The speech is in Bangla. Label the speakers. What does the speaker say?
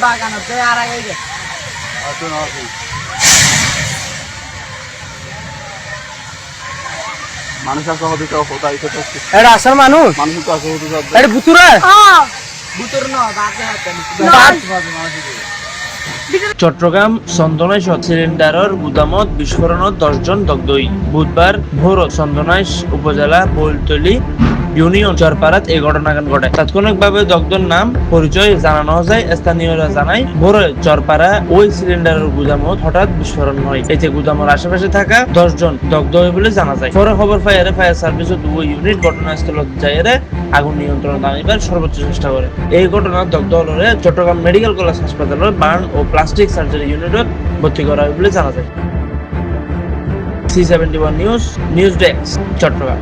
Speaker 1: বাগানতে আর আগে গে
Speaker 2: আসুন আসুন মানুষ আসা হতে চাও কোথায় কোথায়
Speaker 3: এটা আসার মানুষ
Speaker 2: মানুষ তো আসা হতে চাও
Speaker 3: এটা বুতুরা
Speaker 1: বুতর ন হাতে
Speaker 4: চট্টগ্রাম চন্দনাইশ সিলিন্ডারের গুদামত বিস্ফোরণত দশজন দগ্ধই। বুধবার ভোর চন্দনাইশ উপজেলা বৈলতলি ইউনিয়ন চরপাড়াত এই ঘটনাকাণ্ড ঘটে। তাৎক্ষণিকভাবে দগ্ধর নাম, পরিচয় জানানো যায়, স্থানীয়রা জানায়, ভোরে চরপাড়া ওই সিলিন্ডারের গুদামত হঠাৎ বিস্ফোরণ হয়। এতে গুদামের আশেপাশে থাকা দশজন দগ্ধ হয় বলে জানা যায়। পরে খবর পাইয়ারে ফায়ার সার্ভিস দুই ইউনিট ঘটনাস্থলত যাইয়ারে আগুন নিয়ন্ত্রণ আনিবার সর্বোচ্চ চেষ্টা করে। এই ঘটনার দগ্ধ হলরে চট্টগ্রাম মেডিকেল কলেজ হাসপাতালের বার্ন ও প্লাস্টিক সার্জারি ইউনিটত ভর্তি করা হয় বলে জানা যায়। C seventy one news news desk Chittagong